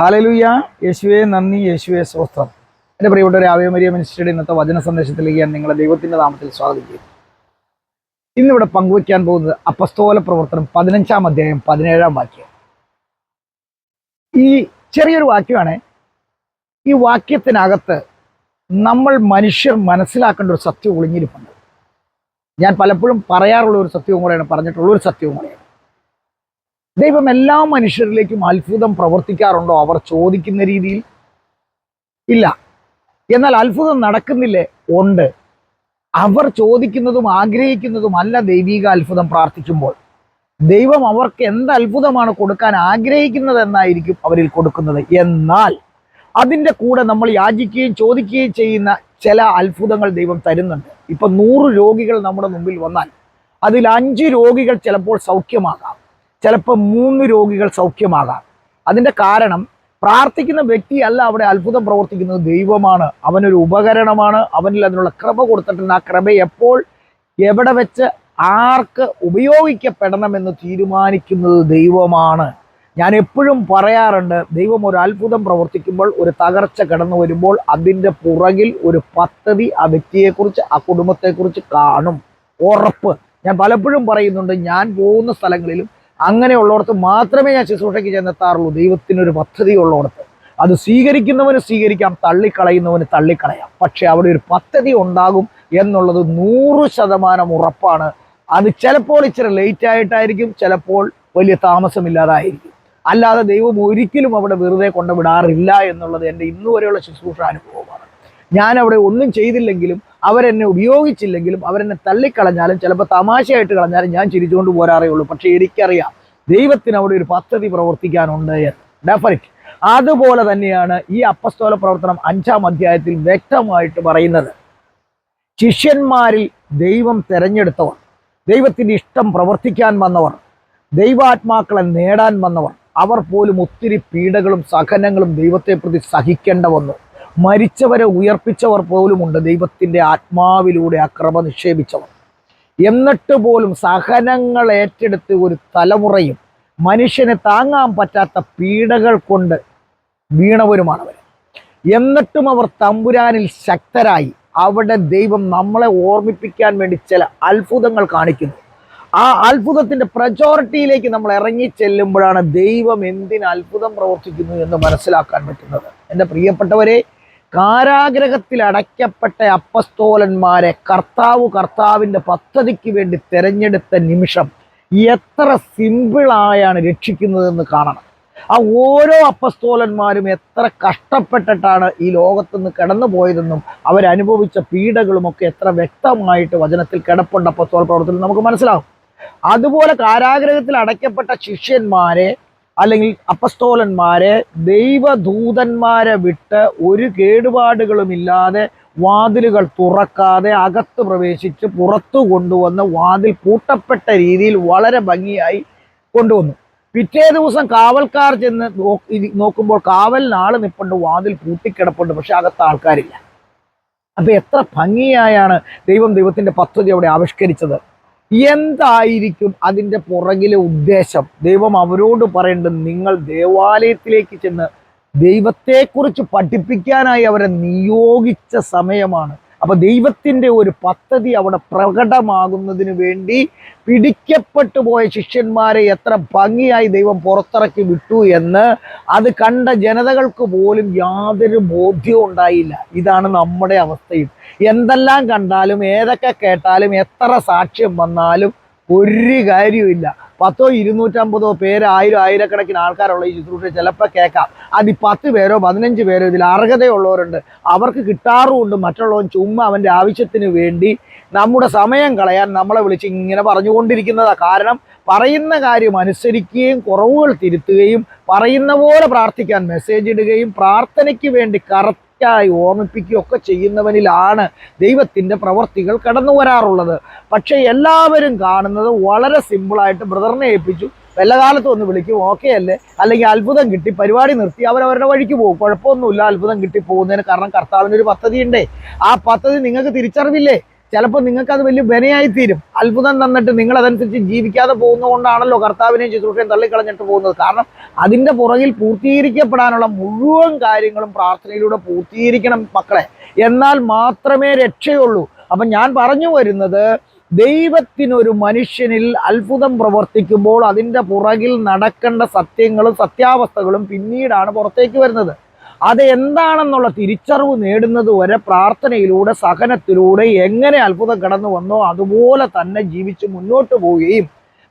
ഹാലലുയ്യ യേശുവെ നന്ദി. യേശുവെ സ്വസ്ത്രം എന്റെ പ്രിയപ്പെട്ട രാവയമരിയ മിനിസ്റ്ററുടെ ഇന്നത്തെ വചന സന്ദേശത്തിലേക്ക് ഞാൻ നിങ്ങളെ ദൈവത്തിന്റെ നാമത്തിൽ സ്വാഗതം ചെയ്യുന്നു. ഇന്നിവിടെ പങ്കുവയ്ക്കാൻ പോകുന്നത് അപ്പസ്തോല പ്രവർത്തനം പതിനഞ്ചാം അധ്യായം പതിനേഴാം വാക്യം. ഈ ചെറിയൊരു വാക്യമാണ്. ഈ വാക്യത്തിനകത്ത് നമ്മൾ മനുഷ്യർ മനസ്സിലാക്കേണ്ട ഒരു സത്യം ഒളിഞ്ഞിരിപ്പുണ്ട്. ഞാൻ പലപ്പോഴും പറയാറുള്ള ഒരു സത്യവും കൂടെയാണ് പറഞ്ഞിട്ടുള്ള ഒരു സത്യവും കൂടെയാണ്. ദൈവം എല്ലാ മനുഷ്യരിലേക്കും അത്ഭുതം പ്രവർത്തിക്കാറുണ്ടോ? അവർ ചോദിക്കുന്ന രീതിയിൽ ഇല്ല. എന്നാൽ അത്ഭുതം നടക്കുന്നില്ലേ? ഉണ്ട്. അവർ ചോദിക്കുന്നതും ആഗ്രഹിക്കുന്നതും അല്ല ദൈവിക അത്ഭുതം പ്രാർത്ഥിക്കുമ്പോൾ. ദൈവം അവർക്ക് എന്ത് അത്ഭുതമാണ് കൊടുക്കാൻ ആഗ്രഹിക്കുന്നത് എന്നായിരിക്കും അവരിൽ കൊടുക്കുന്നത്. എന്നാൽ അതിന്റെ കൂടെ നമ്മൾ യാചിക്കുകയും ചോദിക്കുകയും ചെയ്യുന്ന ചില അത്ഭുതങ്ങൾ ദൈവം തരുന്നുണ്ട്. ഇപ്പം നൂറ് രോഗികൾ നമ്മുടെ മുമ്പിൽ വന്നാൽ അതിൽ അഞ്ച് രോഗികൾ ചിലപ്പോൾ സൗഖ്യമാകാം. ചിലപ്പോൾ മൂന്ന് രോഗികൾ സൗഖ്യമാകാം. അതിന്റെ കാരണം പ്രാർത്ഥിക്കുന്ന വ്യക്തിയല്ല അവിടെ അത്ഭുതം പ്രവർത്തിക്കുന്നത്. ദൈവമാണ്. അവനൊരു ഉപകരണമാണ്. അവനിൽ അതിനുള്ള കൃപ കൊടുത്തിട്ടുണ്ട്. ആ കൃപ എപ്പോൾ എവിടെ വെച്ച് ആർക്ക് ഉപയോഗിക്കപ്പെടണമെന്ന് തീരുമാനിക്കുന്നത് ദൈവമാണ്. ഞാൻ എപ്പോഴും പറയാറുണ്ട് ദൈവം ഒരു അത്ഭുതം പ്രവർത്തിക്കുമ്പോൾ ഒരു തകർച്ച കടന്നു വരുമ്പോൾ അതിന്റെ പുറകിൽ ഒരു പദ്ധതി ആ വ്യക്തിയെക്കുറിച്ച് ആ കുടുംബത്തെക്കുറിച്ച് കാണും. ഉറപ്പ്. ഞാൻ പലപ്പോഴും പറയുന്നുണ്ട് ഞാൻ പോകുന്ന സ്ഥലങ്ങളിലും അങ്ങനെയുള്ളിടത്ത് മാത്രമേ ഞാൻ ശുശ്രൂഷയ്ക്ക് ചെന്നെത്താറുള്ളൂ. ദൈവത്തിനൊരു പദ്ധതി ഉള്ളിടത്ത്. അത് സ്വീകരിക്കുന്നവന് സ്വീകരിക്കാം തള്ളിക്കളയുന്നവന് തള്ളിക്കളയാം. പക്ഷെ അവിടെ ഒരു പദ്ധതി ഉണ്ടാകും എന്നുള്ളത് നൂറ് ശതമാനം ഉറപ്പാണ്. അത് ചിലപ്പോൾ ഇച്ചിരി ലേറ്റ് ആയിട്ടായിരിക്കും ചിലപ്പോൾ വലിയ താമസമില്ലാതായിരിക്കും. അല്ലാതെ ദൈവം ഒരിക്കലും അവിടെ വെറുതെ കൊണ്ടുവിടാറില്ല എന്നുള്ളത് എന്റെ ഇന്നുവരെയുള്ള ശുശ്രൂഷ അനുഭവമാണ്. ഞാൻ അവിടെ ഒന്നും ചെയ്തില്ലെങ്കിലും അവരെന്നെ ഉപയോഗിച്ചില്ലെങ്കിലും അവരെന്നെ തള്ളിക്കളഞ്ഞാലും ചിലപ്പോൾ തമാശയായിട്ട് കളഞ്ഞാലും ഞാൻ ചിരിച്ചുകൊണ്ട് പോരാറേ ഉള്ളൂ. പക്ഷേ എനിക്കറിയാം ദൈവത്തിന് അവിടെ ഒരു പദ്ധതി പ്രവർത്തിക്കാനുണ്ട് എന്ന്. ഡെഫിനറ്റ്. അതുപോലെ തന്നെയാണ് ഈ അപ്പസ്തോല പ്രവർത്തനം അഞ്ചാം അധ്യായത്തിൽ വ്യക്തമായിട്ട് പറയുന്നത്. ശിഷ്യന്മാരിൽ ദൈവം തെരഞ്ഞെടുത്തവർ ദൈവത്തിന്റെ ഇഷ്ടം പ്രവർത്തിക്കാൻ വന്നവർ ദൈവാത്മാക്കളെ നേടാൻ വന്നവർ അവർ പോലും ഒത്തിരി പീഡകളും സഹനങ്ങളും ദൈവത്തെ പ്രതി സഹിക്കേണ്ട വന്നു. മരിച്ചവരെ ഉയർപ്പിച്ചവർ പോലുമുണ്ട്. ദൈവത്തിന്റെ ആത്മാവിലൂടെ അക്രമ നിക്ഷേപിച്ചവർ. എന്നിട്ട് പോലും സഹനങ്ങൾ ഏറ്റെടുത്ത് ഒരു തലമുറയും മനുഷ്യനെ താങ്ങാൻ പറ്റാത്ത പീഡകൾ കൊണ്ട് വീണവരുമാണ് അവർ എന്നിട്ടും അവർ തമ്പുരാനിൽ ശക്തരായി. അവിടെ ദൈവം നമ്മളെ ഓർമ്മിപ്പിക്കാൻ വേണ്ടി ചില അത്ഭുതങ്ങൾ കാണിക്കുന്നു. ആ അത്ഭുതത്തിന്റെ പ്രജോറിറ്റിയിലേക്ക് നമ്മൾ ഇറങ്ങി ചെല്ലുമ്പോഴാണ് ദൈവം എന്തിന് അത്ഭുതം പ്രവർത്തിക്കുന്നു എന്ന് മനസ്സിലാക്കാൻ പറ്റുന്നത്. എന്റെ പ്രിയപ്പെട്ടവരെ കാരാഗ്രഹത്തിൽ അടയ്ക്കപ്പെട്ട അപ്പസ്തോലന്മാരെ കർത്താവ് കർത്താവിന്റെ പദ്ധതിക്ക് വേണ്ടി തിരഞ്ഞെടുത്ത നിമിഷം എത്ര സിമ്പിളായാണ് രക്ഷിക്കുന്നതെന്ന് കാണണം. ആ ഓരോ അപ്പസ്തോലന്മാരും എത്ര കഷ്ടപ്പെട്ടിട്ടാണ് ഈ ലോകത്തുനിന്ന് കടന്നു പോയതെന്നും അവരനുഭവിച്ച പീഡകളുമൊക്കെ എത്ര വ്യക്തമായിട്ട് വചനത്തിൽ കിടപ്പുണ്ട് അപ്പസ്തോല പ്രവർത്തനം നമുക്ക് മനസ്സിലാവും. അതുപോലെ കാരാഗ്രഹത്തിൽ അടയ്ക്കപ്പെട്ട ശിഷ്യന്മാരെ അല്ലെങ്കിൽ അപ്പസ്തോലന്മാരെ ദൈവദൂതന്മാരെ വിട്ട് ഒരു കേടുപാടുകളുമില്ലാതെ വാതിലുകൾ തുറക്കാതെ അകത്ത് പ്രവേശിച്ച് പുറത്തു കൊണ്ടുവന്ന് വാതിൽ പൂട്ടപ്പെട്ട രീതിയിൽ വളരെ ഭംഗിയായി കൊണ്ടുവന്നു. പിറ്റേ ദിവസം കാവൽക്കാർ ചെന്ന് നോക്കുമ്പോൾ കാവലിനാൾ നിപ്പുണ്ട് വാതിൽ പൂട്ടിക്കിടപ്പുണ്ട് പക്ഷെ അകത്ത് ആൾക്കാരില്ല. അപ്പൊ എത്ര ഭംഗിയായാണ് ദൈവം ദൈവത്തിന്റെ പദ്ധതി അവിടെ ആവിഷ്കരിച്ചത്. എന്തായിരിക്കും അതിന്റെ പുറകിലെ ഉദ്ദേശം? ദൈവം അവരോട് പറയേണ്ടത് നിങ്ങൾ ദേവാലയത്തിലേക്ക് ചെന്ന് ദൈവത്തെക്കുറിച്ച് പഠിപ്പിക്കാനായി അവരെ നിയോഗിച്ച സമയമാണ്. അപ്പൊ ദൈവത്തിന്റെ ഒരു പദ്ധതി അവിടെ പ്രകടമാകുന്നതിന് വേണ്ടി പിടിക്കപ്പെട്ടു പോയ ശിഷ്യന്മാരെ എത്ര ഭംഗിയായി ദൈവം പുറത്തിറക്കി വിട്ടു എന്ന് അത് കണ്ട ജനതകൾക്ക് പോലും യാതൊരു ബോധ്യവും ഉണ്ടായില്ല. ഇതാണ് നമ്മുടെ അവസ്ഥയും. എന്തെല്ലാം കണ്ടാലും ഏതൊക്കെ കേട്ടാലും എത്ര സാക്ഷ്യം വന്നാലും ഒരു കാര്യവുമില്ല. പത്തോ ഇരുന്നൂറ്റമ്പതോ പേര് ആയിരം ആയിരക്കണക്കിന് ആൾക്കാരുള്ള ഈ ശുശ്രൂഷ ചിലപ്പോൾ കേൾക്കാം. അത് പത്ത് പേരോ പതിനഞ്ച് പേരോ ഇതിൽ അർഹതയുള്ളവരുണ്ട്. അവർക്ക് കിട്ടാറുമുണ്ട് മറ്റുള്ളവൻ ചുമ്മാ അവന്റെ ആവശ്യത്തിന് വേണ്ടി നമ്മുടെ സമയം കളയാൻ നമ്മളെ വിളിച്ച് ഇങ്ങനെ പറഞ്ഞുകൊണ്ടിരിക്കുന്നതാണ് കാരണം പറയുന്ന കാര്യം അനുസരിക്കുകയും കുറവുകൾ തിരുത്തുകയും പറയുന്ന പോലെ പ്രാർത്ഥിക്കാൻ മെസ്സേജ് ഇടുകയും പ്രാർത്ഥനയ്ക്ക് വേണ്ടി കറക്റ്റായി ഓർമ്മിപ്പിക്കുകയും ഒക്കെ ചെയ്യുന്നവനിലാണ് ദൈവത്തിന്റെ പ്രവൃത്തികൾ കടന്നു വരാറുള്ളത്. പക്ഷേ എല്ലാവരും കാണുന്നത് വളരെ സിമ്പിളായിട്ട് ബ്രദറിനെ ഏൽപ്പിച്ചു. വല്ല കാലത്ത് ഒന്ന് വിളിക്കും ഓക്കെ അല്ലേ? അല്ലെങ്കിൽ അത്ഭുതം കിട്ടി പരിപാടി നിർത്തി അവരവരുടെ വഴിക്ക് പോകും. കുഴപ്പമൊന്നുമില്ല അത്ഭുതം കിട്ടി പോകുന്നതിന് കാരണം കർത്താവിന് ഒരു പദ്ധതി ഉണ്ടേ ആ പദ്ധതി നിങ്ങൾക്ക് തിരിച്ചറിവില്ലേ? ചിലപ്പോൾ നിങ്ങൾക്ക് അത് വലിയ വിനയായി തീരും. അത്ഭുതം തന്നിട്ട് നിങ്ങൾ അതനുസരിച്ച് ജീവിക്കാതെ പോകുന്നതുകൊണ്ടാണല്ലോ കർത്താവിനെയും ശുശ്രൂഷയും തള്ളിക്കളഞ്ഞിട്ട് പോകുന്നത്. കാരണം അതിന്റെ പുറകിൽ പൂർത്തീകരിക്കപ്പെടാനുള്ള മുഴുവൻ കാര്യങ്ങളും പ്രാർത്ഥനയിലൂടെ പൂർത്തീകരിക്കണം മക്കളെ. എന്നാൽ മാത്രമേ രക്ഷയുള്ളൂ. അപ്പം ഞാൻ പറഞ്ഞു വരുന്നത് ദൈവത്തിനൊരു മനുഷ്യനിൽ അത്ഭുതം പ്രവർത്തിക്കുമ്പോൾ അതിന്റെ പുറകിൽ നടക്കേണ്ട സത്യങ്ങളും സത്യാവസ്ഥകളും പിന്നീടാണ് പുറത്തേക്ക് വരുന്നത്. അത് എന്താണെന്നുള്ള തിരിച്ചറിവ് നേടുന്നത് വരെ പ്രാർത്ഥനയിലൂടെ സഹനത്തിലൂടെ എങ്ങനെ അത്ഭുതം കടന്നു വന്നോ അതുപോലെ തന്നെ ജീവിച്ച് മുന്നോട്ട് പോവുകയും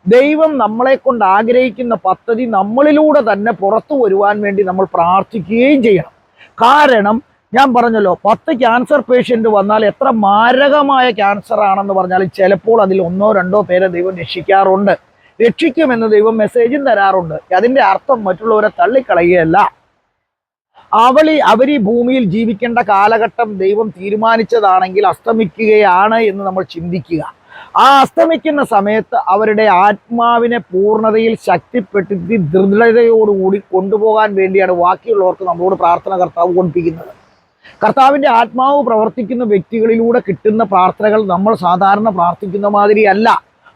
ദൈവം നമ്മളെ കൊണ്ട് ആഗ്രഹിക്കുന്ന പദ്ധതി നമ്മളിലൂടെ തന്നെ പുറത്തു വരുവാൻ വേണ്ടി നമ്മൾ പ്രാർത്ഥിക്കുകയും ചെയ്യണം. കാരണം ഞാൻ പറഞ്ഞല്ലോ പത്ത് ക്യാൻസർ പേഷ്യന്റ് വന്നാൽ എത്ര മാരകമായ ക്യാൻസർ ആണെന്ന് പറഞ്ഞാൽ ചിലപ്പോൾ അതിൽ ഒന്നോ രണ്ടോ പേരെ ദൈവം രക്ഷിക്കാറുണ്ട്. രക്ഷിക്കുമെന്ന് ദൈവം മെസ്സേജും തരാറുണ്ട്. അതിന്റെ അർത്ഥം മറ്റുള്ളവരെ തള്ളിക്കളയുകയല്ല. അവളി അവർ ഈ ഭൂമിയിൽ ജീവിക്കേണ്ട കാലഘട്ടം ദൈവം തീരുമാനിച്ചതാണെങ്കിൽ അസ്തമിക്കുകയാണ് എന്ന് നമ്മൾ ചിന്തിക്കുക. ആ അസ്തമിക്കുന്ന സമയത്ത് അവരുടെ ആത്മാവിനെ പൂർണതയിൽ ശക്തിപ്പെടുത്തി ദൃഢതയോടുകൂടി കൊണ്ടുപോകാൻ വേണ്ടിയാണ് ബാക്കിയുള്ളവർക്ക് നമ്മളോട് പ്രാർത്ഥന കർത്താവ് കൊണ്ടിരിക്കുന്നത് കർത്താവിന്റെ ആത്മാവ് പ്രവർത്തിക്കുന്ന വ്യക്തികളിലൂടെ കിട്ടുന്ന പ്രാർത്ഥനകൾ നമ്മൾ സാധാരണ പ്രാർത്ഥിക്കുന്ന മാതിരിയല്ല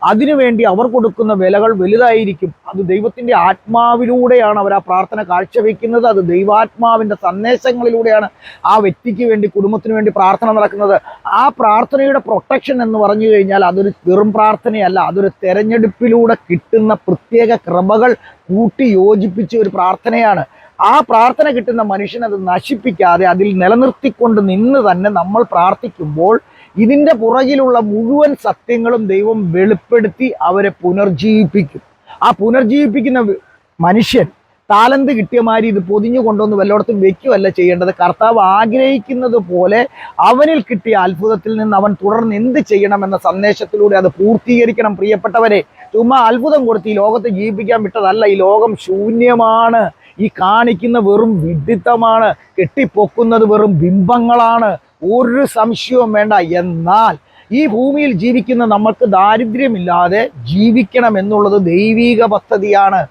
അതിനുവേണ്ടി അവർ കൊടുക്കുന്ന വിലകൾ വലുതായിരിക്കും. അത് ദൈവത്തിന്റെ ആത്മാവിലൂടെയാണ് അവർ ആ പ്രാർത്ഥന കാഴ്ചവെക്കുന്നത്. അത് ദൈവാത്മാവിന്റെ സന്ദേശങ്ങളിലൂടെയാണ് ആ വ്യക്തിക്ക് വേണ്ടി കുടുംബത്തിന് വേണ്ടി പ്രാർത്ഥന നടക്കുന്നത്. ആ പ്രാർത്ഥനയുടെ പ്രൊട്ടക്ഷൻ എന്ന് പറഞ്ഞു കഴിഞ്ഞാൽ അതൊരു വെറും പ്രാർത്ഥനയല്ല അതൊരു തെരഞ്ഞെടുപ്പിലൂടെ കിട്ടുന്ന പ്രത്യേക കൃപകൾ കൂട്ടി യോജിപ്പിച്ച ഒരു പ്രാർത്ഥനയാണ്. ആ പ്രാർത്ഥന കിട്ടുന്ന മനുഷ്യനത് നശിപ്പിക്കാതെ അതിൽ നിലനിർത്തിക്കൊണ്ട് നിന്ന് തന്നെ നമ്മൾ പ്രാർത്ഥിക്കുമ്പോൾ ഇതിന്റെ പുറകിലുള്ള മുഴുവൻ സത്യങ്ങളും ദൈവം വെളിപ്പെടുത്തി അവരെ പുനർജീവിപ്പിക്കും. ആ പുനർജീവിപ്പിക്കുന്ന മനുഷ്യൻ താലന്ത് കിട്ടിയ മാതിരി ഇത് പൊതിഞ്ഞു കൊണ്ടുവന്ന് വല്ലയിടത്തും വെക്കുകയല്ല ചെയ്യേണ്ടത്. കർത്താവ് ആഗ്രഹിക്കുന്നത് പോലെ അവനിൽ കിട്ടിയ അത്ഭുതത്തിൽ നിന്ന് അവൻ തുടർന്ന് എന്ത് ചെയ്യണമെന്ന സന്ദേശത്തിലൂടെ അത് പൂർത്തീകരിക്കണം. പ്രിയപ്പെട്ടവരെ ചുമ്മാ അത്ഭുതം കൊടുത്ത് ഈ ലോകത്തെ ജീവിപ്പിക്കാൻ വിട്ടതല്ല. ഈ ലോകം ശൂന്യമാണ്. ഈ കാണിക്കുന്ന വെറും വിഡിത്തമാണ്. കെട്ടിപ്പൊക്കുന്നത് വെറും ബിംബങ്ങളാണ്. ഒരു സംശയവും വേണ്ട. എന്നാൽ ഈ ഭൂമിയിൽ ജീവിക്കുന്ന നമ്മൾക്ക് ദാരിദ്ര്യമില്ലാതെ ജീവിക്കണം എന്നുള്ളത് ദൈവീക പദ്ധതിയാണ്.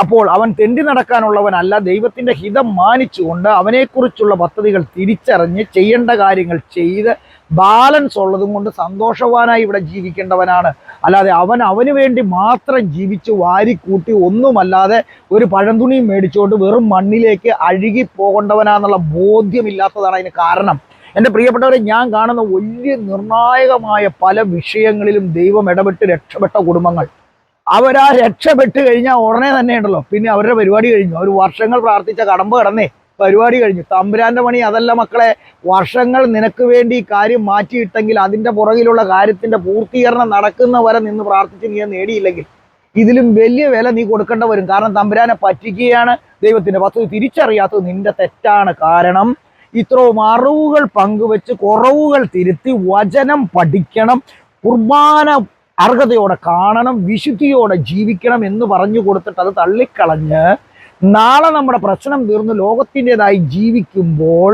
അപ്പോൾ അവൻ തെണ്ടി നടക്കാനുള്ളവനല്ല ദൈവത്തിന്റെ ഹിതം മാനിച്ചുകൊണ്ട് അവനെക്കുറിച്ചുള്ള പദ്ധതികൾ തിരിച്ചറിഞ്ഞ് ചെയ്യേണ്ട കാര്യങ്ങൾ ചെയ്ത് ബാലൻസ് ഉള്ളതും കൊണ്ട് സന്തോഷവാനായി ഇവിടെ ജീവിക്കേണ്ടവനാണ്. അല്ലാതെ അവൻ അവന് വേണ്ടി മാത്രം ജീവിച്ച് വാരിക്കൂട്ടി ഒന്നുമല്ലാതെ ഒരു പഴംതുണിയും മേടിച്ചുകൊണ്ട് വെറും മണ്ണിലേക്ക് അഴുകി പോകേണ്ടവനാന്നുള്ള ബോധ്യമില്ലാത്തതാണ് അതിന് കാരണം. എന്റെ പ്രിയപ്പെട്ടവരെ ഞാൻ കാണുന്ന വലിയ നിർണായകമായ പല വിഷയങ്ങളിലും ദൈവം ഇടപെട്ട് രക്ഷപ്പെട്ട കുടുംബങ്ങൾ. അവരാ രക്ഷപ്പെട്ട് കഴിഞ്ഞാൽ ഉടനെ തന്നെ ഉണ്ടല്ലോ. പിന്നെ അവരുടെ പരിപാടി കഴിഞ്ഞു. അവർ വർഷങ്ങൾ പ്രാർത്ഥിച്ച കടമ്പ് കടന്നേ. പരിപാടി കഴിഞ്ഞു. തമ്പുരാന്റെ പണി അതല്ല മക്കളെ. വർഷങ്ങൾ നിനക്ക് വേണ്ടി കാര്യം മാറ്റിയിട്ടെങ്കിൽ അതിന്റെ പുറകിലുള്ള കാര്യത്തിന്റെ പൂർത്തീകരണം നടക്കുന്ന വരെ നിന്ന് പ്രാർത്ഥിച്ച് നീ നേടിയില്ലെങ്കിൽ ഇതിലും വലിയ വില നീ കൊടുക്കേണ്ട വരും. കാരണം തമ്പുരാനെ പറ്റിക്കുകയാണ് ദൈവത്തിന്റെ വസ്തു. തിരിച്ചറിയാത്തത് നിന്റെ തെറ്റാണ്. കാരണം ഇത്രയും അറിവുകൾ പങ്കുവെച്ച് കുറവുകൾ തിരുത്തി വചനം പഠിക്കണം കുർബാന അർഹതയോടെ കാണണം വിശുദ്ധിയോടെ ജീവിക്കണം എന്ന് പറഞ്ഞു കൊടുത്തിട്ട് അത് തള്ളിക്കളഞ്ഞ് നാളെ നമ്മുടെ പ്രശ്നം തീർന്ന് ലോകത്തിന്റെതായി ജീവിക്കുമ്പോൾ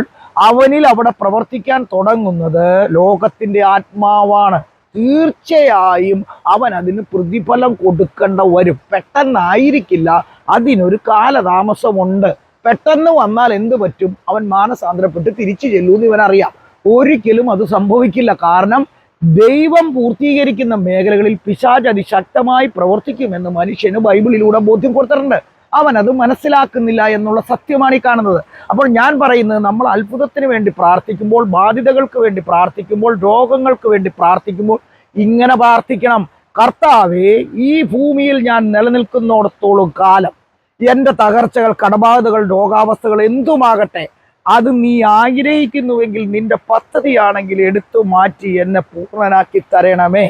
അവനിൽ അവിടെ പ്രവർത്തിക്കാൻ തുടങ്ങുന്നത് ലോകത്തിന്റെ ആത്മാവാണ്. തീർച്ചയായും അവൻ അതിന് പ്രതിഫലം കൊടുക്കേണ്ട വരും പെട്ടെന്നായിരിക്കില്ല. അതിനൊരു കാലതാമസമുണ്ട്. പെട്ടെന്ന് വന്നാൽ എന്ത് പറ്റും? അവൻ മാനസാന്തരപ്പെട്ട് തിരിച്ചു ചെല്ലൂന്ന് ഇവനറിയാം. ഒരിക്കലും അത് സംഭവിക്കില്ല. കാരണം ദൈവം പൂർത്തീകരിക്കുന്ന മേഖലകളിൽ പിശാജ് അതിശക്തമായി പ്രവർത്തിക്കുമെന്ന് മനുഷ്യന് ബൈബിളിലൂടെ ബോധ്യം കൊടുത്തിട്ടുണ്ട്. അവൻ അത് മനസ്സിലാക്കുന്നില്ല എന്നുള്ള സത്യമാണ് ഈ കാണുന്നത്. അപ്പോൾ ഞാൻ പറയുന്നത് നമ്മൾ അത്ഭുതത്തിന് വേണ്ടി പ്രാർത്ഥിക്കുമ്പോൾ ബാധിതകൾക്ക് വേണ്ടി പ്രാർത്ഥിക്കുമ്പോൾ രോഗങ്ങൾക്ക് വേണ്ടി പ്രാർത്ഥിക്കുമ്പോൾ ഇങ്ങനെ പ്രാർത്ഥിക്കണം. കർത്താവേ ഈ ഭൂമിയിൽ ഞാൻ നിലനിൽക്കുന്നിടത്തോളം കാലം എന്റെ തകർച്ചകൾ കടബാധകൾ രോഗാവസ്ഥകൾ എന്തുമാകട്ടെ അത് നീ ആഗ്രഹിക്കുന്നുവെങ്കിൽ നിന്റെ പദ്ധതിയാണെങ്കിൽ എടുത്തു മാറ്റി എന്നെ പൂർണനാക്കി തരണമേ.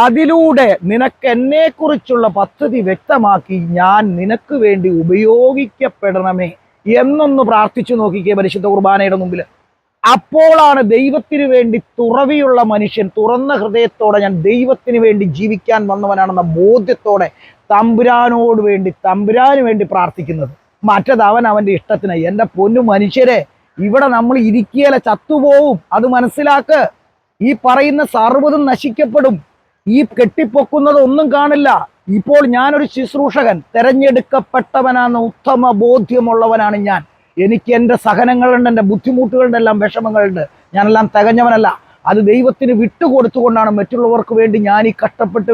അതിലൂടെ നിനക്ക് എന്നെക്കുറിച്ചുള്ള പദ്ധതി വ്യക്തമാക്കി ഞാൻ നിനക്ക് വേണ്ടി ഉപയോഗിക്കപ്പെടണമേ എന്നൊന്ന് പ്രാർത്ഥിച്ചു നോക്കിക്കേ പരിശുദ്ധ കുർബാനയുടെ മുമ്പിൽ അപ്പോഴാണ് ദൈവത്തിന് വേണ്ടി തുറവിയുള്ള മനുഷ്യൻ തുറന്ന ഹൃദയത്തോടെ ഞാൻ ദൈവത്തിന് വേണ്ടി ജീവിക്കാൻ വന്നവനാണെന്ന ബോധ്യത്തോടെ തമ്പുരാനോട് വേണ്ടി തമ്പുരാന് വേണ്ടി പ്രാർത്ഥിക്കുന്നത്. മറ്റത് അവൻ അവന്റെ ഇഷ്ടത്തിന്. എന്റെ പൊന്നു മനുഷ്യരെ ഇവിടെ നമ്മൾ ഇരിക്കിയാലെ ചത്തുപോവും. അത് മനസ്സിലാക്ക്. ഈ പറയുന്ന സർവതും നശിക്കപ്പെടും. ഈ കെട്ടിപ്പൊക്കുന്നത് ഒന്നും കാണില്ല. ഇപ്പോൾ ഞാനൊരു ശുശ്രൂഷകൻ. തെരഞ്ഞെടുക്കപ്പെട്ടവനാന്ന ഉത്തമ ബോധ്യമുള്ളവനാണ് ഞാൻ. എനിക്ക് എന്റെ സഹനങ്ങളുണ്ട് എന്റെ ബുദ്ധിമുട്ടുകളുടെ എല്ലാം വിഷമങ്ങളുണ്ട്. ഞാനെല്ലാം തികഞ്ഞവനല്ല. അത് ദൈവത്തിന് വിട്ടുകൊടുത്തുകൊണ്ടാണ് മറ്റുള്ളവർക്ക് വേണ്ടി ഞാൻ ഈ കഷ്ടപ്പെട്ട്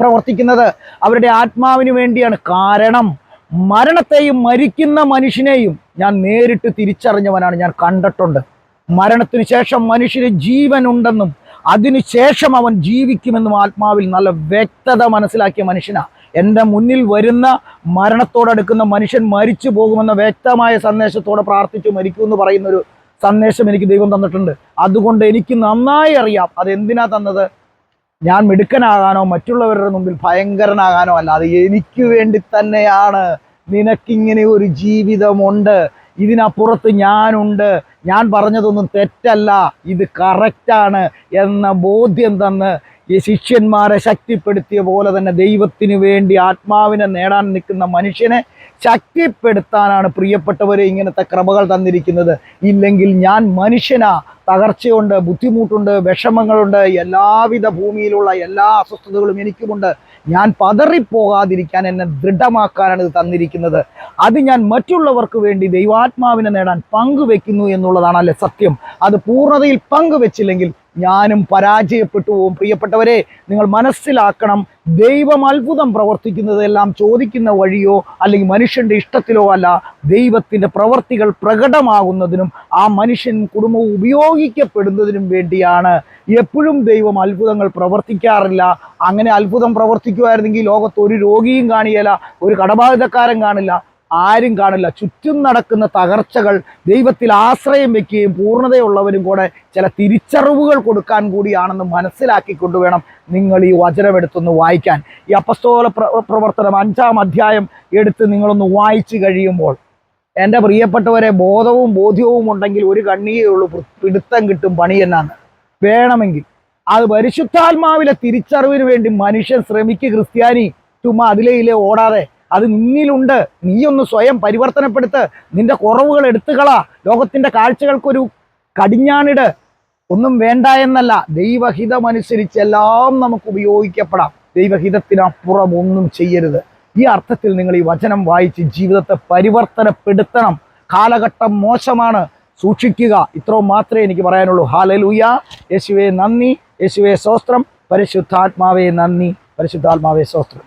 പ്രവർത്തിക്കുന്നത്. അവരുടെ ആത്മാവിന് വേണ്ടിയാണ്. കാരണം മരണത്തെയും മരിക്കുന്ന മനുഷ്യനെയും ഞാൻ നേരിട്ട് തിരിച്ചറിഞ്ഞവനാണ്. ഞാൻ കണ്ടിട്ടുണ്ട്. മരണത്തിന് ശേഷം മനുഷ്യന് ജീവനുണ്ടെന്നും അതിനുശേഷം അവൻ ജീവിക്കുമെന്നും ആത്മാവിൽ നല്ല വ്യക്തത മനസ്സിലാക്കിയ മനുഷ്യനാ. എന്റെ മുന്നിൽ വരുന്ന മരണത്തോടടുക്കുന്ന മനുഷ്യൻ മരിച്ചു പോകുമെന്ന വ്യക്തമായ സന്ദേശത്തോടെ പ്രാർത്ഥിച്ചു മരിക്കുമെന്ന് പറയുന്ന ഒരു സന്ദേശം എനിക്ക് ദൈവം തന്നിട്ടുണ്ട്. അതുകൊണ്ട് എനിക്ക് നന്നായി അറിയാം അതെന്തിനാ തന്നത്? ഞാൻ മിടുക്കനാകാനോ മറ്റുള്ളവരുടെ മുമ്പിൽ ഭയങ്കരനാകാനോ അല്ല. അത് എനിക്ക് വേണ്ടി തന്നെയാണ്. നിനക്കിങ്ങനെ ഒരു ജീവിതമുണ്ട്. ഇതിനപ്പുറത്ത് ഞാനുണ്ട്. ഞാൻ പറഞ്ഞതൊന്നും തെറ്റല്ല. ഇത് കറക്റ്റാണ് എന്ന ബോധ്യം തന്ന് ഈ ശിഷ്യന്മാരെ ശക്തിപ്പെടുത്തിയ പോലെ തന്നെ ദൈവത്തിന് വേണ്ടി ആത്മാവിനെ നേടാൻ നിൽക്കുന്ന മനുഷ്യനെ ശക്തിപ്പെടുത്താനാണ് പ്രിയപ്പെട്ടവരെ ഇങ്ങനത്തെ ക്രമകൾ തന്നിരിക്കുന്നത്. ഇല്ലെങ്കിൽ ഞാൻ മനുഷ്യനാ. തകർച്ചയുണ്ട് ബുദ്ധിമുട്ടുണ്ട് വിഷമങ്ങളുണ്ട് എല്ലാവിധ ഭൂമിയിലുള്ള എല്ലാ അസ്വസ്ഥതകളും എനിക്കുമുണ്ട്. ഞാൻ പതറിപ്പോകാതിരിക്കാൻ എന്നെ ദൃഢമാക്കാനാണ് ഇത് തന്നിരിക്കുന്നത്. അത് ഞാൻ മറ്റുള്ളവർക്ക് വേണ്ടി ദൈവാത്മാവിനെ നേടാൻ പങ്കുവെക്കുന്നു എന്നുള്ളതാണ് സത്യം. അത് പൂർണതയിൽ പങ്കുവെച്ചില്ലെങ്കിൽ ഞാനും പരാജയപ്പെട്ടു പോവും പ്രിയപ്പെട്ടവരെ നിങ്ങൾ മനസ്സിലാക്കണം ദൈവം അത്ഭുതം പ്രവർത്തിക്കുന്നതെല്ലാം ചോദിക്കുന്ന വഴിയോ അല്ലെങ്കിൽ മനുഷ്യന്റെ ഇഷ്ടത്തിലോ അല്ല. ദൈവത്തിന്റെ പ്രവർത്തികൾ പ്രകടമാകുന്നതിനും ആ മനുഷ്യൻ കുടുംബവും ഉപയോഗിക്കപ്പെടുന്നതിനും വേണ്ടിയാണ്. എപ്പോഴും ദൈവം അത്ഭുതങ്ങൾ പ്രവർത്തിക്കാറില്ല. അങ്ങനെ അത്ഭുതം പ്രവർത്തിക്കുമായിരുന്നെങ്കിൽ ലോകത്ത് ഒരു രോഗിയും കാണിയല്ല ഒരു കടബാധിതക്കാരൻ കാണില്ല. ആരും കാണില്ല. ചുറ്റും നടക്കുന്ന തകർച്ചകൾ ദൈവത്തിൽ ആശ്രയം വെക്കുകയും പൂർണതയുള്ളവരും കൂടെ ചില തിരിച്ചറിവുകൾ കൊടുക്കാൻ കൂടിയാണെന്ന് മനസ്സിലാക്കിക്കൊണ്ട് വേണം നിങ്ങൾ ഈ വചനമെടുത്തൊന്ന് വായിക്കാൻ. ഈ അപ്പസ്തോല പ്ര- പ്രവർത്തനം അഞ്ചാം അധ്യായം എടുത്ത് നിങ്ങളൊന്ന് വായിച്ചു കഴിയുമ്പോൾ എന്റെ പ്രിയപ്പെട്ടവരെ ബോധവും ബോധ്യവും ഉണ്ടെങ്കിൽ ഒരു കണ്ണിയേ ഉള്ളൂ. പിടുത്തം കിട്ടും പണി എന്നാണ്. വേണമെങ്കിൽ അത് പരിശുദ്ധാത്മാവിലെ തിരിച്ചറിവിന് വേണ്ടി മനുഷ്യൻ ശ്രമിക്കുക ക്രിസ്ത്യാനി ചുമ്മാ അതിലേ ഇല്ലേ ഓടാതെ അത് നിന്നിലുണ്ട്. നീയൊന്ന് സ്വയം പരിവർത്തനപ്പെടുത്ത് നിന്റെ കുറവുകൾ എടുത്തുകള. ലോകത്തിന്റെ കാഴ്ചകൾക്കൊരു കടിഞ്ഞാണിട്. ഒന്നും വേണ്ട എന്നല്ല. ദൈവഹിതമനുസരിച്ച് എല്ലാം നമുക്ക് ഉപയോഗിക്കപ്പെടാം. ദൈവഹിതത്തിനപ്പുറം ഒന്നും ചെയ്യരുത്. ഈ അർത്ഥത്തിൽ നിങ്ങൾ ഈ വചനം വായിച്ച് ജീവിതത്തെ പരിവർത്തനപ്പെടുത്തണം. കാലഘട്ടം മോശമാണ്. സൂക്ഷിക്കുക. ഇത്രയും മാത്രമേ എനിക്ക് പറയാനുള്ളൂ. ഹാലലൂയ യേശുവെ നന്ദി. യേശുവെ സ്വസ്ത്രം പരിശുദ്ധാത്മാവെ നന്ദി. പരിശുദ്ധാത്മാവെ സ്വസ്ത്രം